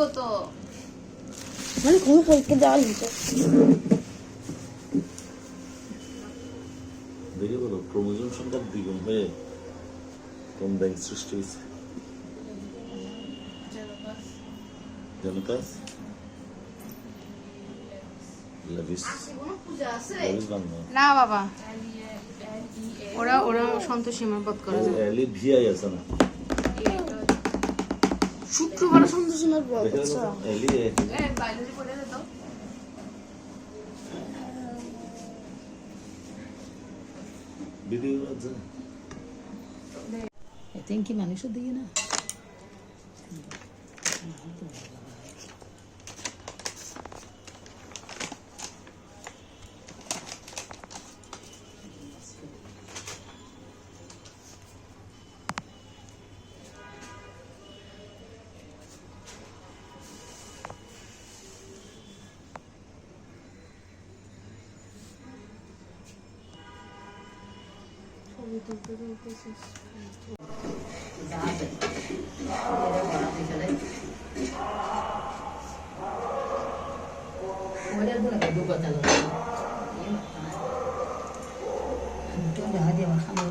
দিব তো। মানে কোনো পরীক্ষা দেওয়া হয়েছে দেখে বলো ক্রোমোজোম সংখ্যা দ্বিগুণ হয়ে কোন ব্যাংক সৃষ্টি হয়েছে? বাংলা। না বাবা। ওরা ওরা সন্তোষী আমার বোধ করে। এলি ভিআই আছে না? শুক্রবার সন্তোষীমার ব্লগ দেখে আচ্ছা গেলো এলি এ ভিডিও আছে এতেন কি মানুষও দিয়ে না ওটা তো না দুটো চালু তো যাহা দিয়ে আমার খাবার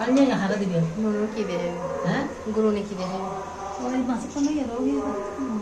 Anneyle hara gidiyor. Nurun ki veriyor. He? Gurun ki veriyor. Oy nasıl konuyor? Oy nasıl konuyor?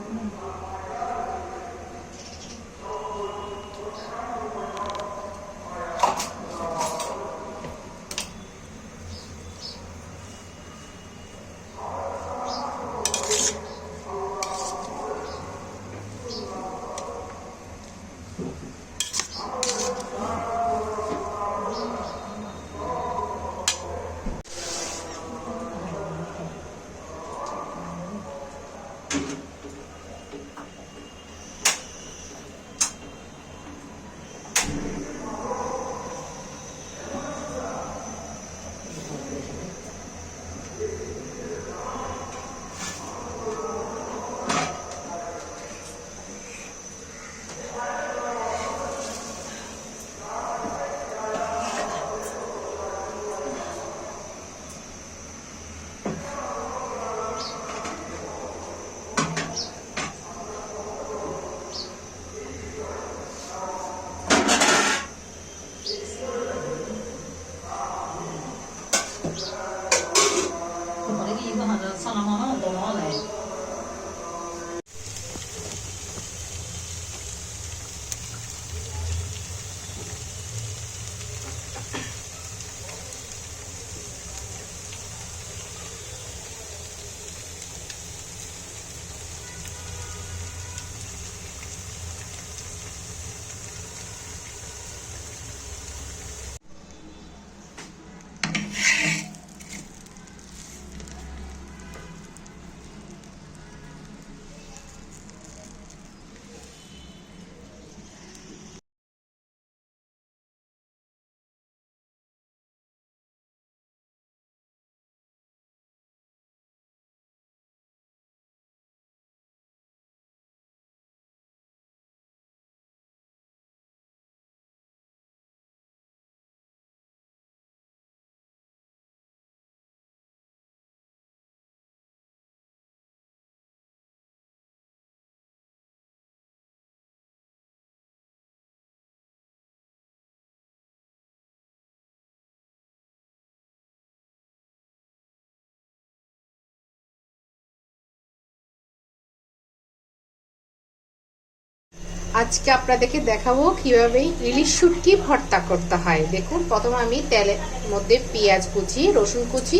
আজকে আপনাদেরকে দেখাবো কীভাবে ইলিশ শুটকি ভর্তা করতে হয়। দেখুন, প্রথমে আমি তেলের মধ্যে পেঁয়াজ কুচি, রসুন কুচি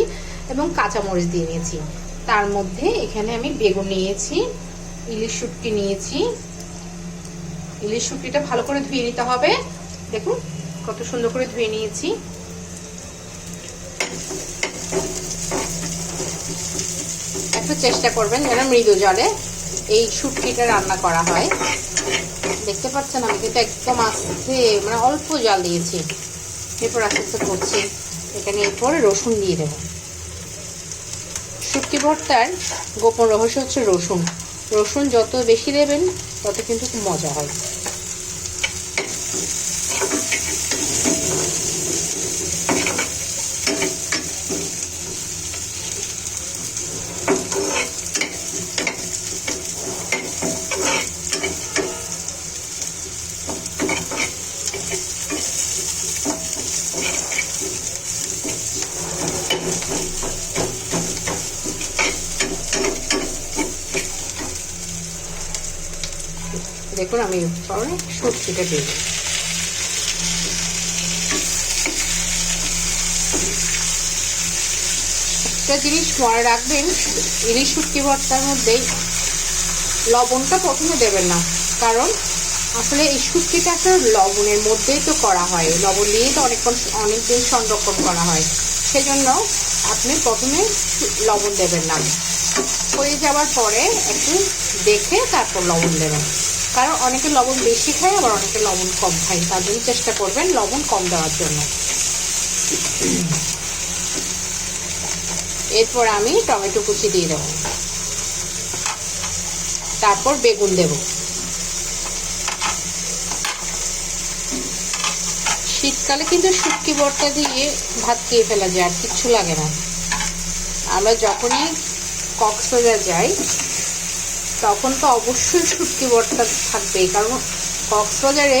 এবং কাঁচামরিচ দিয়ে নিয়েছি। তার মধ্যে এখানে আমি বেগুন নিয়েছি, ইলিশ শুটকি নিয়েছি। ইলিশ শুটকিটা ভালো করে ধুয়ে নিতে হবে। দেখুন, কত সুন্দর করে ধুয়ে নিয়েছি। একটু চেষ্টা করবেন যেন মৃদু জলে এই শুটকিটা রান্না করা হয়। দেখতে পাচ্ছেন আমি কিন্তু একদম আস্তে মানে অল্প জল দিয়েছি। এরপর আস্তে আস্তে করছি। এখানে এরপর রসুন দিয়ে দেবো। শুটকি ভর্তার গোপন রহস্য হচ্ছে রসুন। রসুন যত বেশি দেবেন, তত কিন্তু খুব মজা হয় দেখুন আমি পরে সবজিটা দিয়ে দিই। একটা জিনিস মনে রাখবেন, ইলিশ শুটকি ভর্তার মধ্যে লবণটা প্রথমে দেবেন না, কারণ আসলে এই শুটকিটা একটা লবণের মধ্যেই তো করা হয়। লবণ দিয়েই তো অনেকক্ষণ, অনেকদিন সংরক্ষণ করা হয়। সেজন্য আপনি প্রথমে লবণ দেবেন না। হয়ে যাওয়ার পরে একটু দেখে তারপর লবণ দেবেন। কারণ অনেকে লবণ বেশি খায়, আবার অনেকে লবণ কম খায়। তার জন্য চেষ্টা করবেন লবণ কম দেওয়ার জন্য। এরপর আমি টমেটো কুচি দিয়ে দেবো। তারপর বেগুন দেব। শীতকালে কিন্তু শুটকি ভর্তা দিয়ে ভাত খেয়ে ফেলা যায়, আর কিচ্ছু লাগে না। আমরা যখনই কক্সবাজার যাই তখন তো অবশ্যই শুটকি ভর্তা থাকবেই, কারণ কক্সবাজারে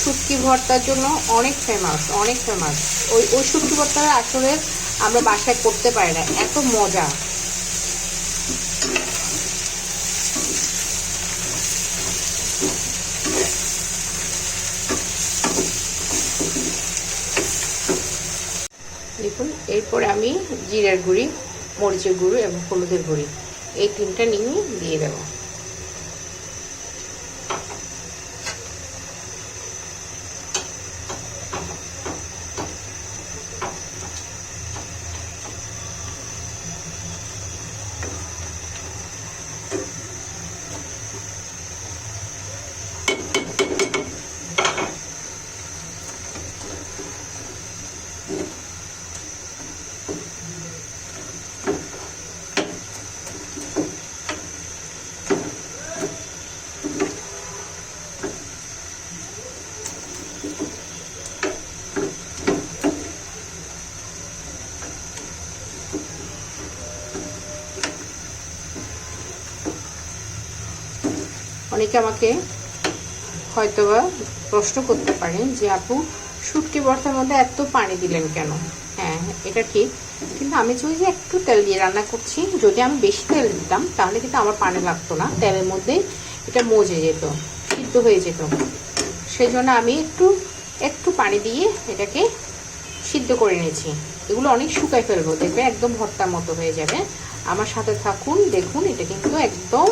শুটকি ভর্তার জন্য অনেক ফেমাস অনেক ফেমাস ওই ওই শুটকি ভর্তাটা আসলে আমরা বাসায় করতে পারি না, এত মজা। দেখুন, এরপরে আমি জিরার গুঁড়ি, মরিচের গুঁড়ো এবং হলুদের গুঁড়ি। এই তিনটা নিয়ে দিয়ে দেবো অনেকে আমাকে হয়তোবা প্রশ্ন করতে পারেন যে, আপু, শুটকি ভর্তার মধ্যে এত পানি দিলেন কেন? হ্যাঁ এটা ঠিক। কিন্তু আমি যদি যে একটু তেল দিয়ে রান্না করছি, যদি আমি বেশি তেল দিতাম, তাহলে কিন্তু আমার পানি লাগতো না। তেলের মধ্যে এটা মজে যেত, সিদ্ধ হয়ে যেত। সেই জন্য আমি একটু একটু পানি দিয়ে এটাকে সিদ্ধ করে নিয়েছি। এগুলো অনেক শুকায় ফেলব দেখবে একদম ভর্তার মতো হয়ে যাবে। আমার সাথে থাকুন, দেখুন, এটা কিন্তু একদম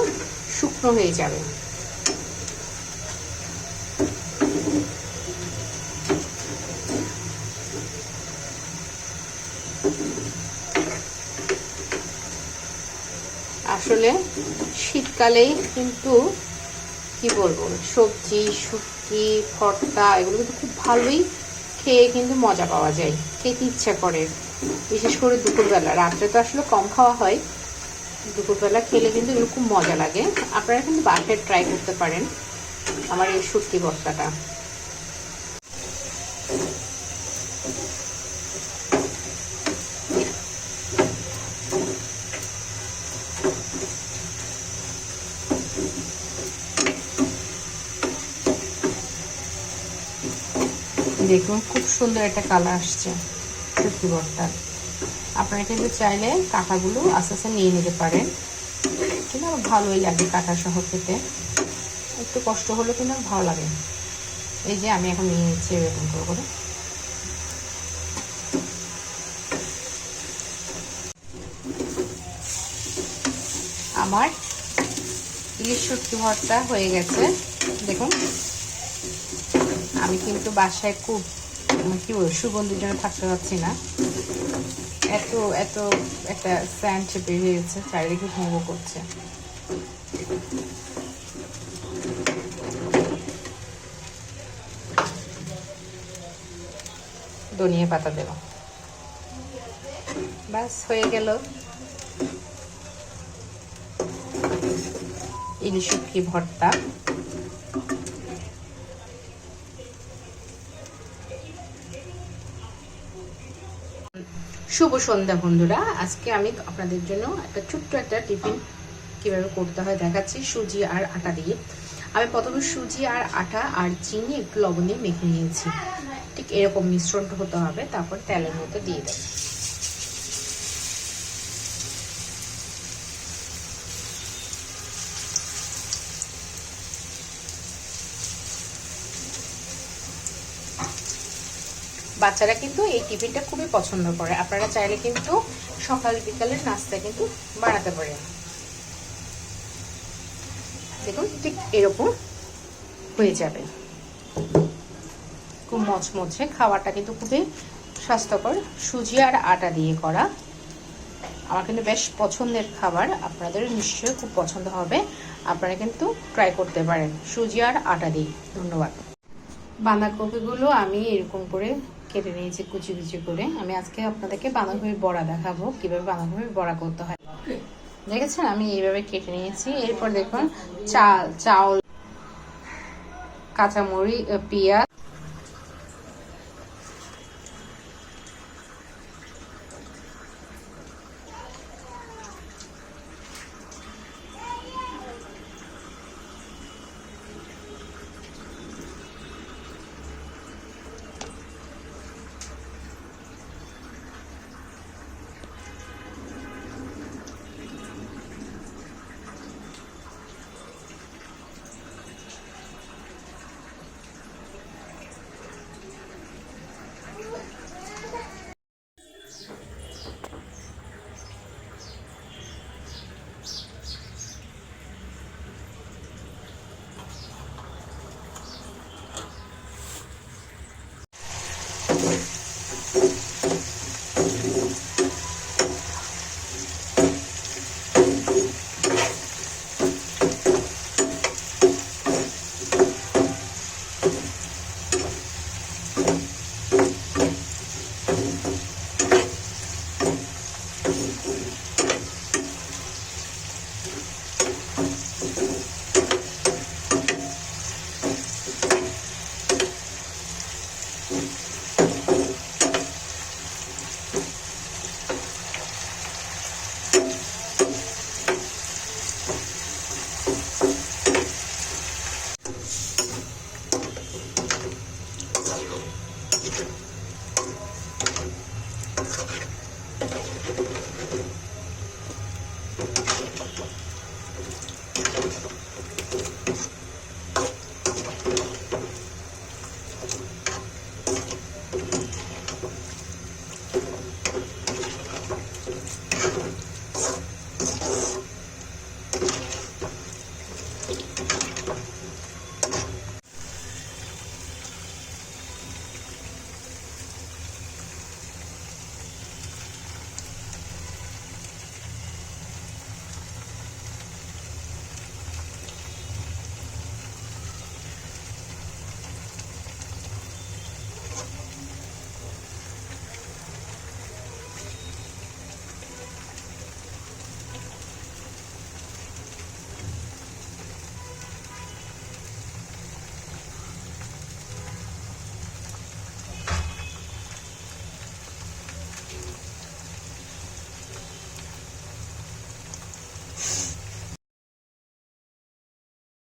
শুকনো হয়ে যাবে। শীতকালেই কিন্তু কি বলব, সবজি, শুটকি, ভর্তা এগুলো কিন্তু খুব ভালোই খেয়ে কিন্তু মজা পাওয়া যায়, খেতে ইচ্ছা করে। বিশেষ করে দুপুরবেলা, রাত্রে তো আসলে কম খাওয়া হয়। দুপুরবেলা খেলে কিন্তু এগুলো খুব মজা লাগে। আপনারা কিন্তু বাসায় ট্রাই করতে পারেন আমার এই শুটকি ভর্তাটা। দেখুন, খুব সুন্দর একটা কালার আসছে শুটকি ভর্তার আপনারা কিন্তু চাইলে কাঁটাগুলো আস্তে আস্তে নিয়ে নিতে পারেন। কিন্তু আমার ভালোই লাগে কাঁটা সহ খেতে। একটু কষ্ট হলেও কিন্তু আমার ভালো লাগে। এই যে আমি এখন নিয়ে নিচ্ছি এরকম করে করে। আমার ইলিশ শুটকি ভর্তা হয়ে গেছে। দেখুন। আমি কিন্তু বাসায় খুব মানে কি বলব, সুগন্ধির জন্য থাকতে পারছি না। এত এত একটা স্যান্ড বেরিয়ে গেছে চারিদিকে ভঙ্গ করছে। ধনিয়া পাতা দেব। বাস হয়ে গেল। ইলিশ ভর্তা। শুভ সন্ধ্যা, বন্ধুরা। আজকে আমি আপনাদের জন্য একটা ছোট্ট একটা টিফিন কীভাবে করতে হয় দেখাচ্ছি, সুজি আর আটা দিয়ে। আমি প্রথমে সুজি আর আটা আর চিনি, একটু লবণ দিয়ে মেখে নিয়েছি। ঠিক এরকম মিশ্রণটা হতে হবে, তারপর তেলের মধ্যে দিয়ে দেব। বাচ্চারা কিন্তু এই টিফিনটা খুবই পছন্দ করে। আপনারা চাইলে কিন্তু সকাল বিকালের নাস্তা কিন্তু বানাতে পারেন। দেখুন, ঠিক এরকম হয়ে যাবে। খুব মচমচে খাবারটা কিন্তু খুবই স্বাস্থ্যকর। সুজি আর আটা দিয়ে করা। আমার কিন্তু বেশ পছন্দের খাবার। আপনাদের নিশ্চয়ই খুব পছন্দ হবে। আপনারা কিন্তু ট্রাই করতে পারেন। সুজি আর আটা দিয়ে। ধন্যবাদ। বাঁধাকপিগুলো আমি এরকম করে কেটে নিয়েছি কুচি কুচি করে। আমি আজকে আপনাদেরকে বাঁধাকপির বড়া দেখাবো কীভাবে বাঁধাকপির বড়া করতে হয়। দেখেছেন? আমি এইভাবে কেটে নিয়েছি। এরপর দেখুন চাল চাউল কাঁচামরি পেঁয়াজ